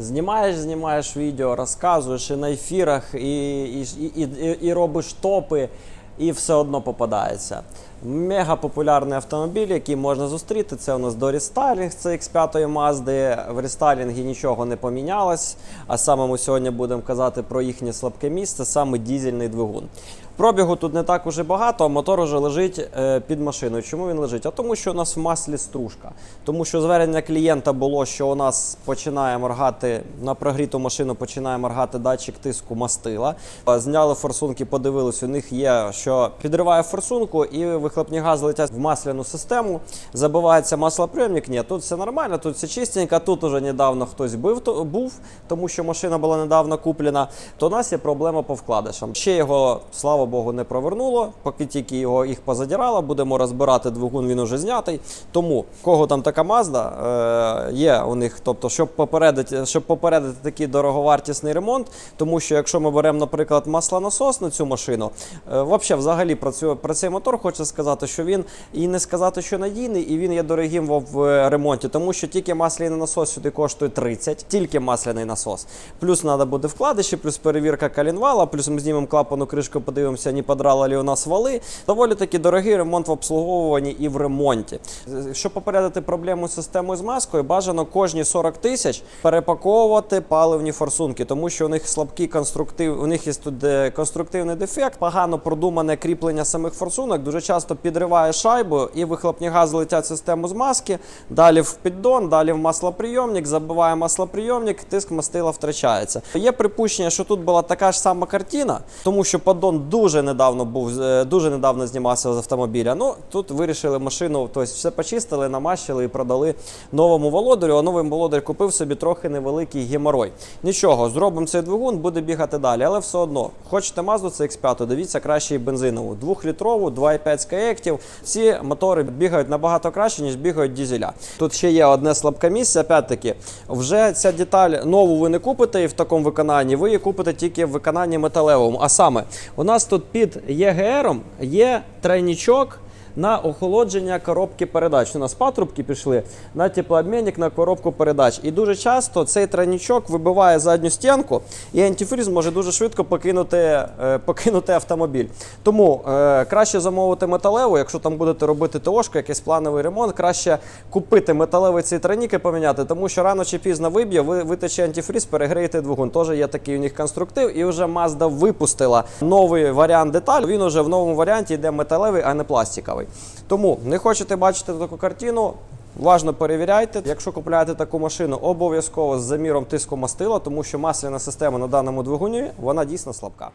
Знімаєш, знімаєш відео, розказуєш і на ефірах, і, і, і, і, робиш топи, і все одно попадається. Мега популярний автомобіль, який можна зустріти. Це у нас до рестайлінг, це X5 Mazda. В рестайлінгі нічого не помінялось. А саме ми сьогодні будемо казати про їхнє слабке місце, саме дізельний двигун. Пробігу тут не так уже багато, а мотор уже лежить е, під машиною. Чому він лежить? А тому, що у нас в маслі стружка. Тому що звернення клієнта було, що у нас починає моргати на прогріту машину, починає моргати датчик тиску мастила. Зняли форсунки, подивились, у них є, що підриває форсунку, і вихлопні гази летять в масляну систему. Забивається маслоприйомник. Ні, тут все нормально, тут все чистенько. Тут уже недавно хтось бив, то, був, тому що машина була недавно куплена. То у нас є проблема по вкладишам. Ще його, слава Богу, не провернуло. Поки тільки його їх позадирало, будемо розбирати двигун, він уже знятий. Тому кого там така Mazda, е, є у них, тобто, щоб попередити, щоб попередити такий дороговартісний ремонт, тому що якщо ми беремо, наприклад, маслонасос на цю машину, е, вообще, взагалі про, цю, про цей мотор хочу сказати, що він і не сказати, що надійний, і він є дорогим в, в ремонті, тому що тільки масляний насос сюди коштує 30, тільки масляний насос. Плюс треба буде вкладиші, плюс перевірка калінвала, плюс ми знімемо клапану кришку, подивимося, не подрала ли у нас вали. Доволі таки дорогий ремонт в обслуговуванні і в ремонті. Щоб попередити проблему з системою з маскою, бажано кожні 40 тисяч перепаковувати паливні форсунки, тому що у них слабкий конструктив, у них є тут е, конструктивний дефект, погано продумане кріплення самих форсунок, дуже часто підриває шайбу і вихлопні гази летять в систему з маски, далі в піддон, далі в маслоприйомник, забиває маслоприйомник, тиск мастила втрачається. Є припущення, що тут була така ж сама картина, тому що поддон дуже недавно був е, дуже недавно знімався з автомобіля. Ну тут вирішили машину, тобто все почистили, намащили і продали новому володарю. А новий володар купив собі трохи невеликий геморой. Нічого, зробимо цей двигун, буде бігати далі, але все одно. Хочете Mazda CX-5, дивіться краще і бензинову. Двохлітрову, 2,5 з каєктів. Ці мотори бігають набагато краще, ніж бігають дізеля. Тут ще є одне слабке місце. Опять-таки, вже ця деталь нову ви не купите і в такому виконанні, ви її купите тільки в виконанні металевому. А саме, у нас тут під ЄГРом є тройнічок на охолодження коробки передач. У нас патрубки пішли на теплообмінник на коробку передач. І дуже часто цей тройнічок вибиває задню стінку, і антифріз може дуже швидко покинути, е, покинути автомобіль. Тому е, краще замовити металеву, якщо там будете робити ТОшку, якийсь плановий ремонт, краще купити металевий цей тройнік і поміняти, тому що рано чи пізно виб'є, ви витече антифріз, перегрієте двигун. Теж є такий у них конструктив, і вже Mazda випустила новий варіант деталь. Він уже в новому варіанті йде металевий, а не пластиковий. Тому не хочете бачити таку картину. Важно перевіряйте. Якщо купуєте таку машину, обов'язково з заміром тиску мастила, тому що масляна система на даному двигуні вона дійсно слабка.